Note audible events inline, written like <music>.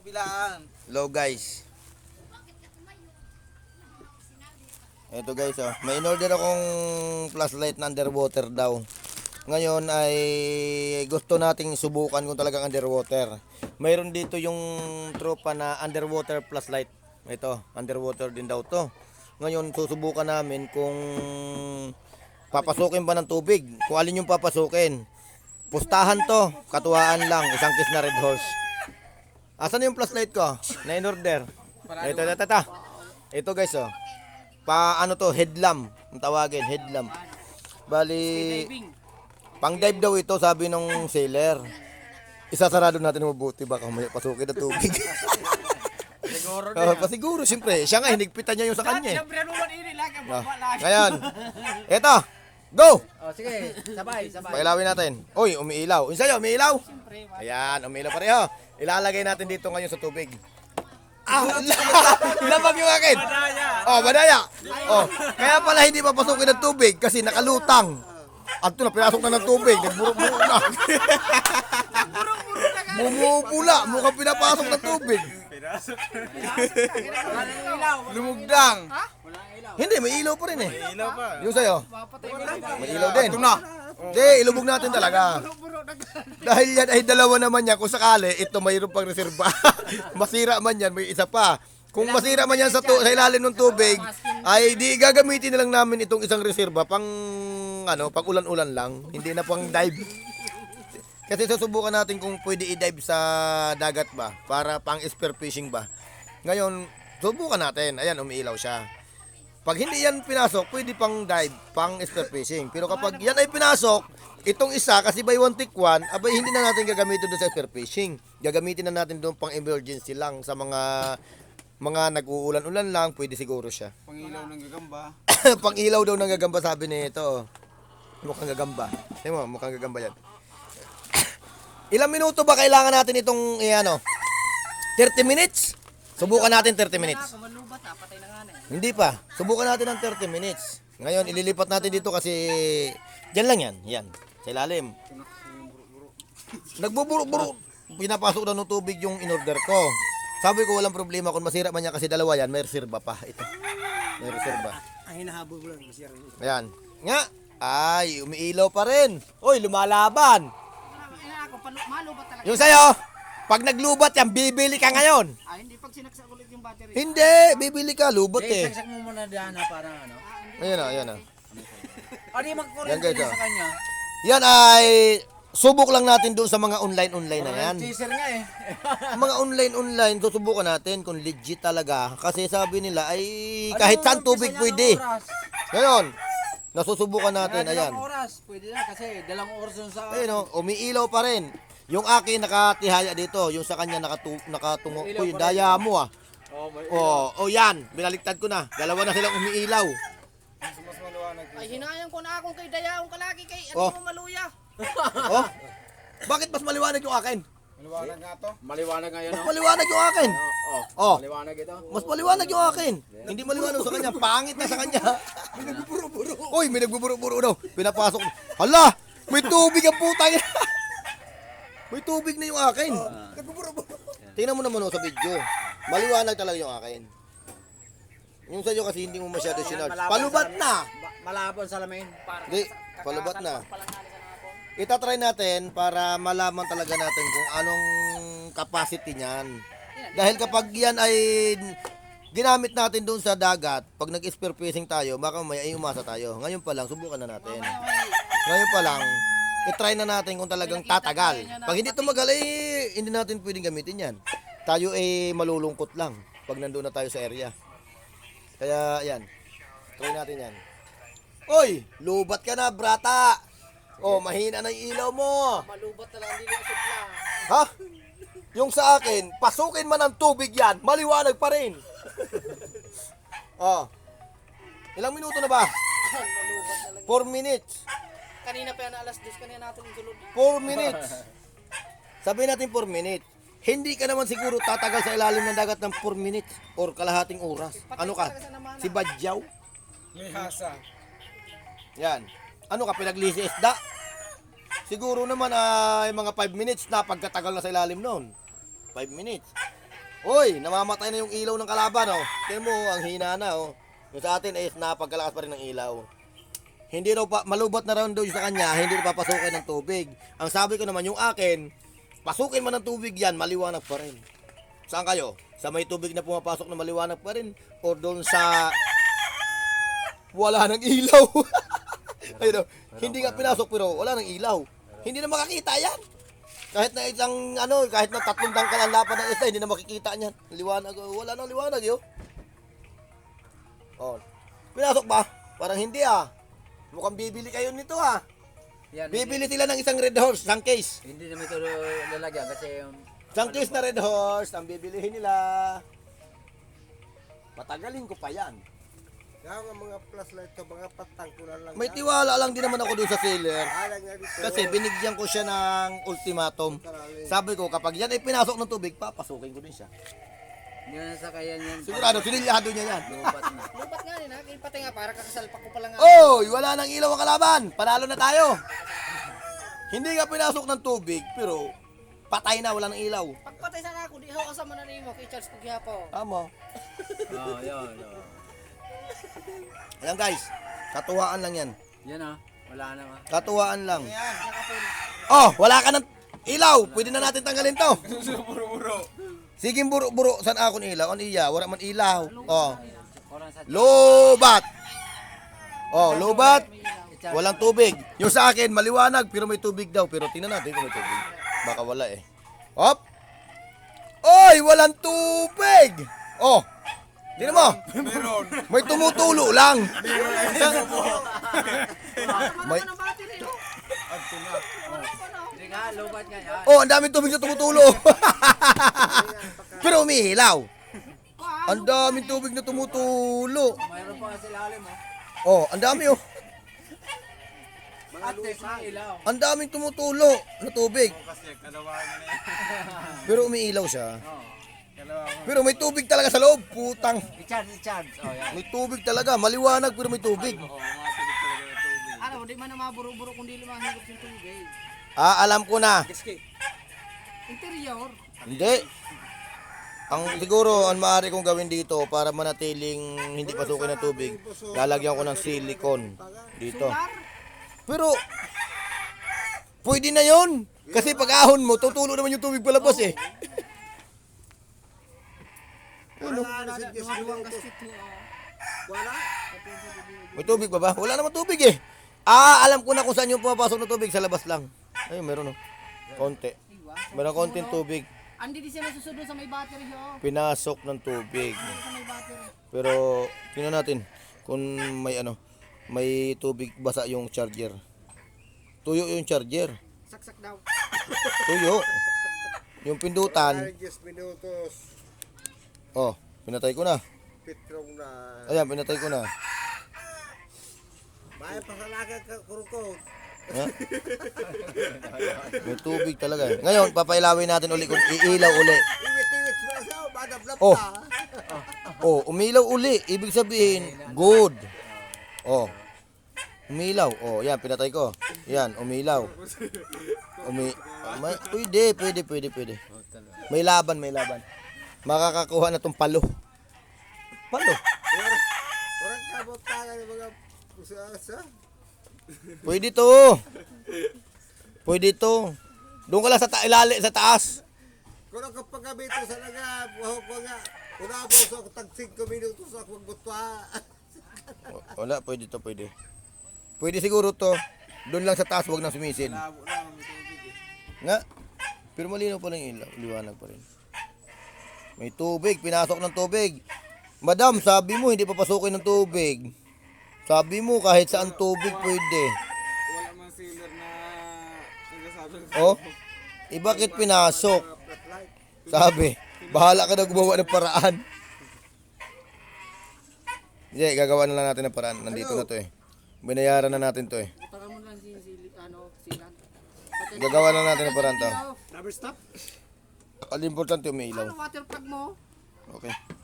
kabilaan. Hello guys. Ito guys, oh. may in-order akong flashlight na underwater daw. Ngayon ay gusto nating subukan kung talagang underwater. Mayroon dito yung tropa na underwater flashlight. Ito, underwater din daw to. Ngayon susubukan namin kung papasukin ba ng tubig. Kung alin yung papasukin. Pustahan to, katuwaan lang, isang kiss na red horse. Asan yung flashlight ko? Na in order. Ito, ito, ito. Ito guys, oh. Pa ano to, headlamp. Ang tawagin, headlamp. Bali, pang dive daw ito, sabi nung sailor. Isasarado natin mabuti, baka may pasukin na tubig. <laughs> Siguro <laughs> oh, pasiguro, siyempre. Siya nga, hinigpitan niya yung sa kanya. Siyempre naman ini lang ang lang. Ngayon, <laughs> ito, go! Oh, sige, sabay, sabay. Pailawin natin. Uy, umiilaw. Yung sa'yo, umiilaw? Siyempre, Ayan, umiilaw pareho. Ilalagay natin dito ngayon sa tubig. Ah, <laughs> labag yung akin. Oh, badaya. Oh, kaya pala hindi papasukin ng tubig kasi nakalutang. At ito na, pinasok na ng tubig. Nagburo-buro na. Bumupula. Mukhang pinapasok ng tubig. Ilaw. Lumugdang. Ilaw. Hindi, may ilaw pa rin eh. Ilaw pa. Yung sa'yo, may ilaw din. Ito na. Hindi, ilubog natin talaga. Dahil yan ay dalawa naman yan. Kung sakali, ito mayroon pang reserba. <laughs> masira man yan, may isa pa. Kung masira man yan sa, tu- sa ilalim ng tubig, ay di gagamitin na lang namin itong isang reserba pang ano, pag ulan-ulan lang. Hindi na pang dive. Kasi susubukan natin kung pwede i-dive sa dagat ba para pang spear fishing ba. Ngayon, subukan natin. Ayan, umiilaw siya. Pag hindi yan pinasok, pwede pang dive, pang spear fishing. Pero kapag yan ay pinasok, itong isa, kasi by one take one, abay hindi na natin gagamitin doon sa spear fishing. Gagamitin na natin doon pang emergency lang sa mga mga nag-uulan-ulan lang, pwede siguro siya. Pangilaw ng gagamba. <coughs> pang ilaw daw ng gagamba sabi nito. Mukhang gagamba. Tingnan mo, mukhang gagamba yan. <coughs> Ilang minuto ba kailangan natin itong eh, ano? 30 minutes? Subukan natin 30 minutes. Na, patay na nga na. eh. Hindi pa. Subukan natin ng 30 minutes. Ngayon, ililipat natin dito kasi Diyan lang yan. Yan. Sa ilalim. Nagbuburo-buro. Pinapasok na ng tubig yung in-order ko. Sabi ko walang problema kung masira man yan kasi dalawa yan. May reserva pa. Ito. May reserva. Ay, hinahabol mo lang. Masira. Ayan. Nga. Ay, umiilaw pa rin. Uy, lumalaban. Ako, malubat talaga. Yung sa'yo, pag naglubat yan, bibili ka ngayon. Ah, hindi pag sinaksak ulit yung battery. Hindi, bibili ka. Lubat eh. Saksak mo muna diyan na parang ano. Ayan na, ayan na. O di Yan, guys, na ah. sa kanya. Yan ay subok lang natin doon sa mga online-online na yan. Teaser nga eh. mga online-online, susubukan natin kung legit talaga. Kasi sabi nila ay kahit saan tubig pwede. Ngayon, nasusubukan natin. Ayan. Dalawang oras. Pwede na kasi dalawang oras yun sa... Ayun o, umiilaw pa rin. Yung akin nakatihaya dito, yung sa kanya nakatu nakatungo. Pa rin. daya mo ah. Oh, may Oh, oh yan, binaliktad ko na. Dalawa na silang umiilaw. mas maliwanag. Ay, hinayang ko na akong kay Dayaong kalaki kay ano Oh. mo maluya. <laughs> Oh. Bakit mas maliwanag yung akin? Maliwanag nga to. Maliwanag nga yun. Mas maliwanag yung akin. Oh, Oh. maliwanag ito. Mas maliwanag yung akin. Hindi maliwanag sa kanya. Pangit na sa kanya. May nagbuburo-buro. Uy, may nagbuburo-buro daw. Pinapasok. Hala! May tubig ang putang. May tubig na yung akin. Tingnan mo naman oh, sa video. Maliwanag talaga yung akin. Yung sa iyo kasi hindi mo masyado sinarge. Palubat na! Ma- malabon sa lamin. Hindi, palubat na. Itatry natin para malaman talaga natin kung anong capacity niyan. Dahil kapag yan ay ginamit natin doon sa dagat, pag nag-spear fishing tayo, baka may ay umasa tayo. Ngayon pa lang, subukan na natin. Ngayon pa lang, itry na natin kung talagang tatagal. Pag hindi tumagal, eh, hindi natin pwedeng gamitin yan. Tayo eh malulungkot lang pag nandoon na tayo sa area. Kaya yan, try natin yan. Oy, lubat ka na, brata! Oh, mahina na yung ilaw mo. Malubat na lang usod lang. Ha? Yung sa akin, pasukin man ng tubig yan, maliwanag pa rin. <laughs> oh. Ilang minuto na ba? Malubat talaga. 4 minutes. Kanina pa yan alas 2 kanina natin yung sulod. 4 minutes. Sabi natin 4 minutes. Hindi ka naman siguro tatagal sa ilalim ng dagat ng 4 minutes or kalahating oras. Ano ka? Si Badyaw? May hasa. Yan. Ano ka, pinaglisi isda? Siguro naman ay mga 5 minutes na pagkatagal na sa ilalim noon. 5 minutes. Hoy, namamatay na yung ilaw ng kalaban, oh. Tingnan mo, ang hina na, oh. Yung sa atin is napagkalakas pa rin ng ilaw. Hindi daw pa, malubat na raw daw sa kanya, hindi na papasukin ng tubig. Ang sabi ko naman, yung akin, pasukin man ng tubig yan, maliwanag pa rin. Saan kayo? Sa may tubig na pumapasok na maliwanag pa rin? O doon sa wala ng ilaw? <laughs> Ayun, hindi nga pinasok pero wala ng ilaw. Hindi na makakita yan. Kahit na isang ano, kahit na tatlong dangkal ang lapan ng isa, hindi na makikita niyan. Liwanag, oh, wala nang liwanag yo. Oh. Pinasok ba? Parang hindi ah. Mukhang bibili kayo nito ah. Yan. Bibili sila ng isang red horse, isang case. Hindi naman ito lalagyan kasi yung Isang case na red horse, ang bibilihin nila. Patagalin ko pa yan. Kaya nga mga flashlight ko, mga patang ko na lang. May tiwala lang din naman ako doon sa seller. Alang nga dito. Kasi binigyan ko siya ng ultimatum. Sabi ko, kapag yan ay pinasok ng tubig, papasukin ko din siya. Yun sa kaya niyan. Sigurado, sinilyado niya yan. Lubat na. Lubat nga rin ha. Pati nga para kakasalpak ko pa lang nga. Oy, wala nang ilaw ang kalaban. Panalo na tayo. Hindi nga pinasok ng tubig, pero patay na, wala nang ilaw. Pagpatay sana ako, di ho kasama na nimo kay Charles Kugihapo. Tama. Oo, yun. Ayan guys, katuwaan lang yan. Yan ah. Wala na nga. Katuwaan lang. Yan, nakapul. Oh, wala ka ng ilaw. Pwede na natin tanggalin to. <laughs> Sige, buro-buro. Saan ako ng ilaw? Ano iya? Wala man ilaw. Oh. Lobat. Oh, lobat. Walang tubig. Yung sa akin, maliwanag, pero may tubig daw. Pero tingnan natin kung may tubig. Baka wala eh. Hop! Oy, walang tubig! Oh, tingnan mo. Meron. May tumutulo lang. may, Hindi nga, lubat nga yan. oh, ang daming tubig na tumutulo. <laughs> pero umihilaw. Ang daming tubig na tumutulo. Mayroon pa sa ilalim mo. Oh, ang dami oh. At least may ilaw. Ang daming tumutulo na tubig. Kasi kalawa na yan. <laughs> Pero umiilaw siya. Oo. Pero may tubig talaga sa loob. Putang. I-charge. Oh, yan. May tubig talaga. Maliwanag pero may tubig. Oo, mga pilit talaga ng tubig. Ano, di man na maburo-buro kung di lumahigop yung tubig. Ah, alam ko na. Interior. Hindi. Ang siguro ang maaari kong gawin dito para manatiling hindi pasukin ng tubig, lalagyan ko ng silicone dito. Pero pwede na 'yon. Kasi pag ahon mo, tutulo naman yung tubig palabas eh. Ano? Mo. Wala? May tubig ba ba? Wala naman tubig eh. Ah, alam ko na kung saan yung pumapasok ng tubig sa labas lang. Ay, meron oh. Konti. Meron konting tubig. Andi di siya nasusunod sa may battery ho. Pinasok ng tubig. Sa may battery. Pero tingnan natin kung may ano, may tubig basa yung charger. Tuyo yung charger. Saksak daw. Tuyo. Yung pindutan, 10 minutos. oh, pinatay ko na. Pitrong na. Ayan, pinatay ko na. May pasalaga ka kurukot. Ha? May tubig talaga. eh. Ngayon, papailawin natin uli kung iilaw uli. Oh. Oh, umilaw uli. Ibig sabihin, good. Oh. Umilaw. Oh, yan, pinatay ko. Yan, umilaw. Umi... May, pwede, pwede, pwede, pwede. May laban, may laban. Makakakuha na tong palo. Palo. Orang kabot tayo ng mga pusa-asa. Pwede to. Pwede to. Doon ka lang sa ta ilali, sa taas. Kung ako pagkabito sa naga, buhok ko nga. Sa ako tag 5 minutos ako magbutwa. Wala, pwede to, pwede. Pwede siguro to. Doon lang sa taas, wag nang sumisid. Labo na, may tubig eh. Nga. Pero malinaw pa rin yung ilaw. Liwanag pa rin. May tubig. Pinasok ng tubig. Madam, sabi mo hindi papasukin ng tubig. Sabi mo kahit saan tubig pwede. Wala mang sealer na nagsasabi ng Oh? Eh bakit pinasok? Sabi, bahala ka na gumawa ng paraan. Hindi, gagawa na lang natin ng paraan. Nandito na to eh. Binayaran na natin to eh. Taka mo lang si, si ano, silan. Gagawa na natin ng paraan to. Number stop. Ang importante umiilaw. Ano water plug mo? Okay.